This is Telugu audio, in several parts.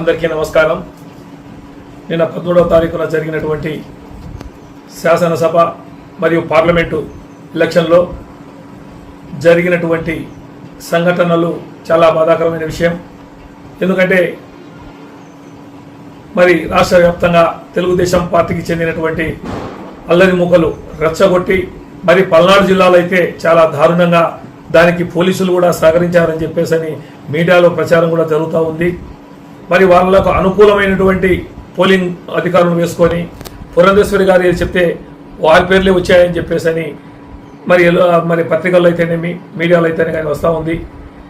అందరికీ నమస్కారం. నిన్న పదమూడవ తారీఖున జరిగినటువంటి శాసనసభ మరియు పార్లమెంటు ఎలక్షన్లో జరిగినటువంటి సంఘటనలు చాలా బాధాకరమైన విషయం. ఎందుకంటే మరి రాష్ట్ర వ్యాప్తంగా తెలుగుదేశం పార్టీకి చెందినటువంటి అల్లరి ముఖలు రెచ్చగొట్టి మరి పల్నాడు జిల్లాలో అయితే చాలా దారుణంగా దానికి పోలీసులు కూడా సహకరించారని చెప్పేసి అని మీడియాలో ప్రచారం కూడా జరుగుతూ ఉంది. మరి వాళ్ళకు అనుకూలమైనటువంటి పోలింగ్ అధికారులను వేసుకొని పురంధేశ్వరి గారు ఏది చెప్తే వారి పేర్లే వచ్చాయని చెప్పేసి అని మరి మరి పత్రికల్లో అయితేనేమి మీడియాలో అయితేనే కానీ వస్తూ ఉంది.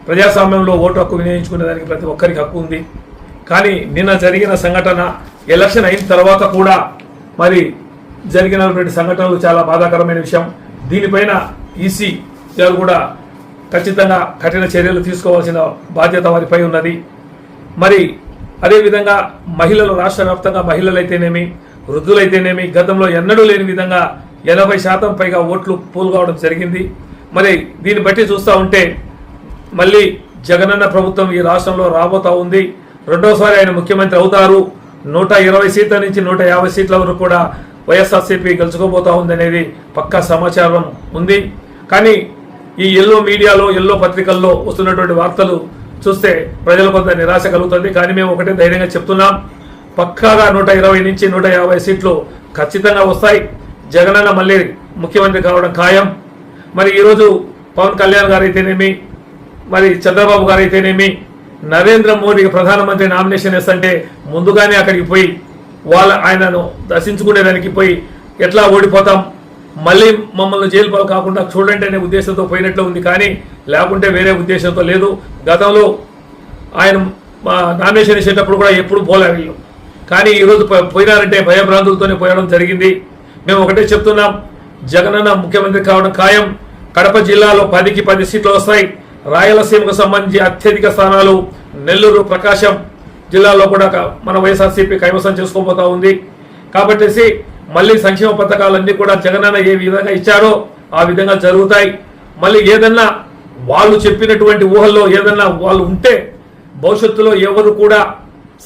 ప్రజాస్వామ్యంలో ఓటు హక్కు వినియోగించుకునే దానికి ప్రతి ఒక్కరికి హక్కు ఉంది. కానీ నిన్న జరిగిన సంఘటన ఎలక్షన్ అయిన తర్వాత కూడా మరి జరిగినటువంటి సంఘటనలు చాలా బాధాకరమైన విషయం. దీనిపైన ఈసీ గారు కూడా ఖచ్చితంగా కఠిన చర్యలు తీసుకోవాల్సిన బాధ్యత వారిపై ఉన్నది. మరి అదేవిధంగా మహిళలు రాష్ట్ర వ్యాప్తంగా మహిళలైతేనేమి వృద్ధులైతేనేమి గతంలో ఎన్నడూ లేని విధంగా ఎనభై శాతం పైగా ఓట్లు పోలు కావడం జరిగింది. మరి దీన్ని బట్టి చూస్తూ ఉంటే మళ్ళీ జగనన్న ప్రభుత్వం ఈ రాష్ట్రంలో రాబోతా ఉంది. రెండోసారి ఆయన ముఖ్యమంత్రి అవుతారు. నూట ఇరవై సీట్ల నుంచి నూట యాభై సీట్ల వరకు కూడా వైఎస్ఆర్సీపీ గెలుచుకోబోతా ఉంది అనేది పక్కా సమాచారం ఉంది. కానీ ఈ ఎల్లో మీడియాలో ఎల్లో పత్రికల్లో వస్తున్నటువంటి వార్తలు చూస్తే ప్రజలు కొంత నిరాశ కలుగుతుంది. కానీ మేము ఒకటే ధైర్యంగా చెప్తున్నాం. పక్కాగా నూట ఇరవై నుంచి నూట యాభై సీట్లు ఖచ్చితంగా వస్తాయి. జగనన్న మళ్ళీ ముఖ్యమంత్రి కావడం ఖాయం. మరి ఈరోజు పవన్ కళ్యాణ్ గారు అయితేనేమి మరి చంద్రబాబు గారు అయితేనేమి నరేంద్ర మోడీకి ప్రధానమంత్రి నామినేషన్ వేస్తుంటే ముందుగానే అక్కడికి పోయి వాళ్ళ ఆయనను దర్శించుకునేదానికి పోయి ఎట్లా ఓడిపోతాం? మళ్ళీ మమ్మల్ని జైలు పాలు కాకుండా చూడండి అనే ఉద్దేశంతో పోయినట్లు ఉంది కానీ లేకుంటే వేరే ఉద్దేశంతో లేదు. గతంలో ఆయన మా నామినేషన్ వేసేటప్పుడు కూడా ఎప్పుడు పోలే వీళ్ళు కానీ ఈరోజు పోయినారంటే భయభ్రాంతులతోనే పోయడం జరిగింది. మేము ఒకటే చెప్తున్నాం జగనన్న ముఖ్యమంత్రి కావడం ఖాయం. కడప జిల్లాలో పదికి పది సీట్లు వస్తాయి. రాయలసీమకు సంబంధించి అత్యధిక స్థానాలు నెల్లూరు ప్రకాశం జిల్లాలో కూడా మన వైఎస్ఆర్సీపీ కైవసం చేసుకోబోతా ఉంది. కాబట్టి మళ్ళీ సంక్షేమ పథకాలన్నీ కూడా జగనన్న ఏ విధంగా ఇచ్చారో ఆ విధంగా జరుగుతాయి. మళ్ళీ ఏదన్నా వాళ్ళు చెప్పినటువంటి ఊహల్లో ఏదన్నా వాళ్ళు ఉంటే భవిష్యత్తులో ఎవరు కూడా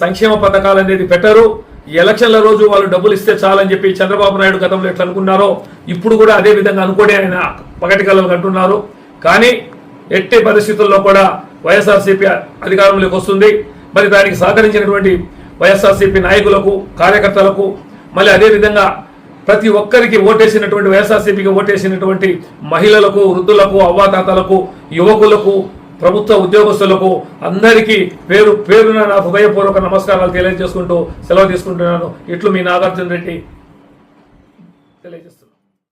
సంక్షేమ పథకాలు అనేది పెట్టరు. ఈ ఎలక్షన్ల రోజు వాళ్ళు డబ్బులు ఇస్తే చాలని చెప్పి చంద్రబాబు నాయుడు గతంలో ఎట్లా అనుకున్నారో ఇప్పుడు కూడా అదే విధంగా అనుకోని ఆయన పగటి అంటున్నారు. కానీ ఎట్టి పరిస్థితుల్లో కూడా వైఎస్ఆర్సీపీ అధికారంలోకి వస్తుంది. మరి దానికి సహకరించినటువంటి వైఎస్ఆర్సీపీ నాయకులకు కార్యకర్తలకు మళ్ళీ అదేవిధంగా ప్రతి ఒక్కరికి ఓటేసినటువంటి వైఎస్ఆర్సీపీకి ఓటేసినటువంటి మహిళలకు వృద్ధులకు అవ్వాతాతలకు యువకులకు ప్రభుత్వ ఉద్యోగస్తులకు అందరికీ పేరు పేరున నా హృదయపూర్వక నమస్కారాలు తెలియజేసుకుంటూ సెలవు తీసుకుంటున్నాను. ఇట్లు మీ నాగార్జున రెడ్డి. తెలియజేస్తున్నాను